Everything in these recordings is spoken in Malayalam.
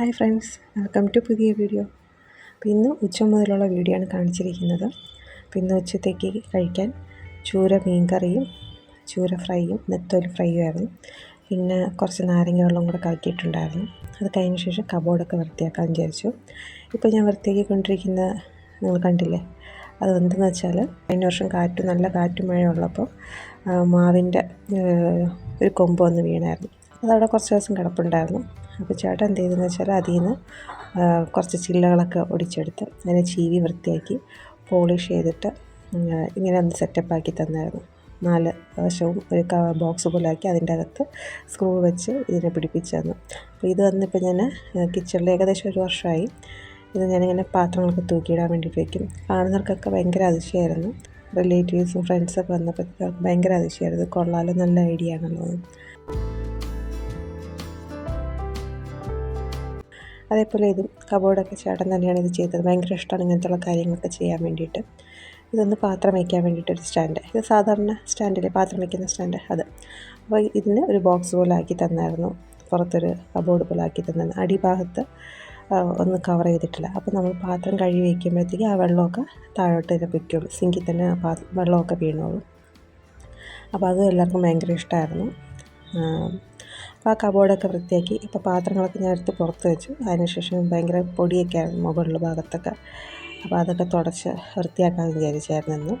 ഹായ് ഫ്രണ്ട്സ് വെൽക്കം ടു പുതിയ വീഡിയോ. അപ്പോൾ ഇന്ന് ഉച്ച മുതലുള്ള വീഡിയോ ആണ് കാണിച്ചിരിക്കുന്നത്. അപ്പോൾ ഇന്ന് ഉച്ചത്തേക്ക് കഴിക്കാൻ ചൂര മീൻ കറിയും ചൂര ഫ്രൈയും നെത്തോലി ഫ്രൈയും ആയിരുന്നു. പിന്നെ കുറച്ച് നാരങ്ങ വെള്ളം കൂടെ കലക്കിയിട്ടുണ്ടായിരുന്നു അത് കഴിഞ്ഞ ശേഷം കബോർഡൊക്കെ വൃത്തിയാക്കാൻ വിചാരിച്ചു. ഇപ്പോൾ ഞാൻ വൃത്തിയാക്കിക്കൊണ്ടിരിക്കുന്ന നിങ്ങൾ കണ്ടില്ലേ? അത് എന്തെന്ന് വെച്ചാൽ കഴിഞ്ഞ വർഷം കാറ്റ് നല്ല കാറ്റും മഴ ഉള്ളപ്പോൾ മാവിന്റെ ഒരു കൊമ്പ് വന്ന് വീണായിരുന്നു. അതവിടെ കുറച്ച് ദിവസം കിടപ്പുണ്ടായിരുന്നു. അപ്പോൾ ചേട്ടൻ എന്ത് ചെയ്തെന്ന് വെച്ചാൽ അതിൽ നിന്ന് കുറച്ച് ചില്ലകളൊക്കെ ഒടിച്ചെടുത്ത് അതിനെ ചീവി വൃത്തിയാക്കി പോളിഷ് ചെയ്തിട്ട് ഇങ്ങനെ ഒന്ന് സെറ്റപ്പാക്കി തന്നായിരുന്നു. നാല് വശവും ഒരു ബോക്സ് പോലാക്കി അതിന്റെ അകത്ത് സ്ക്രൂ വെച്ച് ഇതിനെ പിടിപ്പിച്ച് തന്നു. അപ്പോൾ ഇത് വന്നിപ്പോൾ ഞാൻ കിച്ചണിൽ ഏകദേശം ഒരു വർഷമായി. ഇത് ഞാനിങ്ങനെ പാത്രങ്ങളൊക്കെ തൂക്കിയിടാൻ വേണ്ടിയിട്ട് വയ്ക്കും കാണുന്നവർക്കൊക്കെ ഭയങ്കര അതിശയമായിരുന്നു. റിലേറ്റീവ്സും ഫ്രണ്ട്സൊക്കെ വന്നപ്പോൾ ഭയങ്കര അതിശയമായിരുന്നു. കൊള്ളാലോ നല്ല ഐഡിയ ആണല്ലോ അതേപോലെ ഇതും കബോർഡൊക്കെ ചേട്ടൻ തന്നെയാണ് ഇത് ചെയ്തത്. ഭയങ്കര ഇഷ്ടമാണ് ഇങ്ങനത്തുള്ള കാര്യങ്ങളൊക്കെ ചെയ്യാൻ വേണ്ടിയിട്ട്. ഇതൊന്ന് പാത്രം വയ്ക്കാൻ വേണ്ടിയിട്ടൊരു സ്റ്റാൻഡ്. ഇത് സാധാരണ സ്റ്റാൻഡല്ലേ? പാത്രം വയ്ക്കുന്ന സ്റ്റാൻഡ് അത്. അപ്പോൾ ഇതിന് ഒരു ബോക്സ് പോലെ ആക്കി തന്നായിരുന്നു. പുറത്തൊരു കബോർഡ് പോലെ ആക്കി തന്നായിരുന്നു. അടിഭാഗത്ത് ഒന്ന് കവർ ചെയ്തിട്ടില്ല. അപ്പോൾ നമ്മൾ പാത്രം കഴുകി വയ്ക്കുമ്പോഴത്തേക്ക് ആ വെള്ളമൊക്കെ താഴോട്ട് തന്നെ പൊയ്ക്കുള്ളൂ സിങ്കിൽ തന്നെ ആ പാ വെള്ളമൊക്കെ വീണോളൂ. അപ്പോൾ അത് എല്ലാവർക്കും ഭയങ്കര ഇഷ്ടമായിരുന്നു. അപ്പോൾ ആ കബോർഡൊക്കെ വൃത്തിയാക്കി ഇപ്പോൾ പാത്രങ്ങളൊക്കെ ഞാൻ എടുത്ത് പുറത്ത് വെച്ചു. അതിനുശേഷം ഭയങ്കര പൊടിയൊക്കെ ആയിരുന്നു മുകളിൽ ഭാഗത്തൊക്കെ. അപ്പോൾ അതൊക്കെ തുടച്ച് വൃത്തിയാക്കാൻ വിചാരിച്ചായിരുന്നു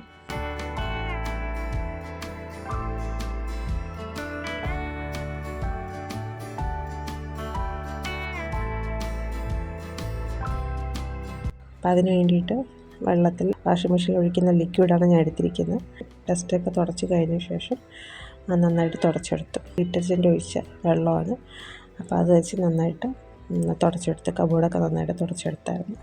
അപ്പോൾ അതിന് വേണ്ടിയിട്ട് വെള്ളത്തിൽ വാഷിംഗ് മെഷീനിൽ ഒഴിക്കുന്ന ലിക്വിഡാണ് ഞാൻ എടുത്തിരിക്കുന്നത്. ഡസ്റ്റൊക്കെ തുടച്ച് കഴിഞ്ഞ ശേഷം നന്നായിട്ട് തുടച്ചെടുത്തു. ഡിറ്റർജന്റ് ഒഴിച്ച വെള്ളമാണ്. അപ്പോൾ അത് വെച്ച് നന്നായിട്ട് തുടച്ചെടുത്ത് കബോർഡൊക്കെ നന്നായിട്ട് തുടച്ചെടുത്തായിരുന്നു.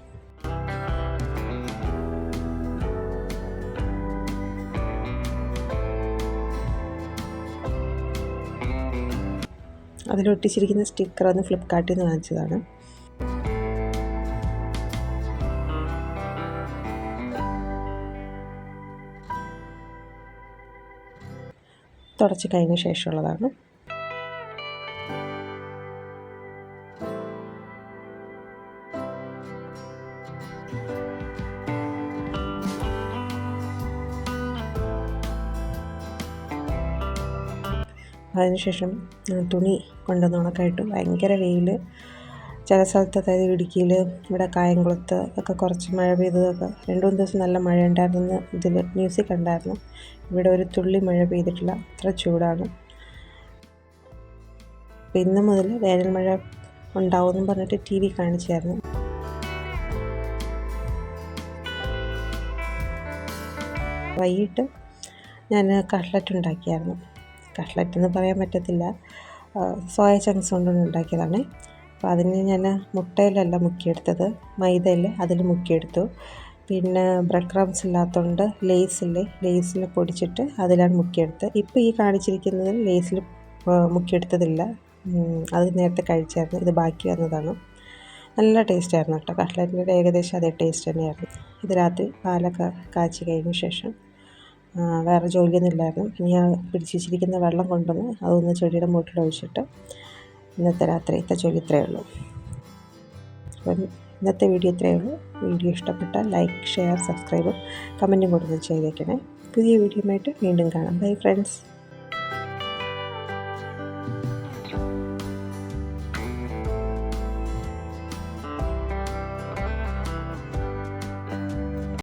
അതിലൊട്ടിച്ചിരിക്കുന്ന സ്റ്റിക്കർ ഒന്ന് ഫ്ലിപ്കാർട്ടിൽ നിന്ന് വാങ്ങിച്ചതാണ്. തുടച്ച് കഴിഞ്ഞ ശേഷമുള്ളതാണ്. അതിനുശേഷം തുണി കൊണ്ടുവന്ന് ഉണക്കായിട്ട് ഭയങ്കര വെയിൽ ചില സ്ഥലത്ത് അതായത് ഇടുക്കിയിൽ ഇവിടെ കായംകുളത്ത് ഒക്കെ കുറച്ച് മഴ പെയ്തതൊക്കെ രണ്ട് മൂന്ന് ദിവസം നല്ല മഴ ഉണ്ടായിരുന്നു ഇതിൽ ന്യൂസിൽ കണ്ടായിരുന്നു. ഇവിടെ ഒരു തുള്ളി മഴ പെയ്തിട്ടില്ല അത്ര ചൂടാണ്. അപ്പം ഇന്ന് മുതൽ വേനൽ മഴ ഉണ്ടാവുമെന്ന് പറഞ്ഞിട്ട് ടി വി കാണിച്ചായിരുന്നു. വൈകിട്ട് ഞാൻ കട്ട്ലറ്റ് ഉണ്ടാക്കിയായിരുന്നു. കട്ട്ലറ്റ് എന്ന് പറയാൻ പറ്റത്തില്ല. സോയ ചങ്ക്സ് കൊണ്ടാണ് ഉണ്ടാക്കിയതാണ്. അപ്പോൾ അതിന് ഞാൻ മുട്ടയിലല്ല മുക്കിയെടുത്തത്. മൈദയിൽ അതിൽ മുക്കിയെടുത്തു. പിന്നെ ബ്രെഡ് ക്രംസ് ഇല്ലാത്തതുകൊണ്ട് ലേസില്ലേ ലേസിൽ പൊടിച്ചിട്ട് അതിലാണ് മുക്കിയെടുത്തത്. ഇപ്പോൾ ഈ കാണിച്ചിരിക്കുന്നത് ലേസിൽ മുക്കിയെടുത്തതില്ല. അത് നേരത്തെ കഴിച്ചായിരുന്നു. ഇത് ബാക്കി വന്നതാണ്. നല്ല ടേസ്റ്റ് ആയിരുന്നു കേട്ടോ. കട്ട്ലറ്റിന്റെ ഏകദേശം അതേ ടേസ്റ്റ് തന്നെയായിരുന്നു. ഇത് രാത്രി പാലൊക്കെ കാച്ചി കഴിഞ്ഞ ശേഷം വേറെ ജോലിയൊന്നും ഇല്ലായിരുന്നു. ഇനി ആ പിടിച്ചിരിക്കുന്ന വെള്ളം കൊണ്ടുവന്ന് അതൊന്ന് ചെടിയുടെ മൂട്ടിൽ ഒഴിച്ചിട്ട് ഇന്നത്തെ രാത്രിയത്തെ ജോലി ഇത്രയേ ഉള്ളൂ. അപ്പം ഇന്നത്തെ വീഡിയോ ഇത്രയേ ഉള്ളൂ. വീഡിയോ ഇഷ്ടപ്പെട്ട ലൈക്ക് ഷെയർ സബ്സ്ക്രൈബും കമന്റും കൊടുത്ത് ചെയ്തേക്കണേ. പുതിയ വീഡിയോ ആയിട്ട് വീണ്ടും കാണാം. Bye friends.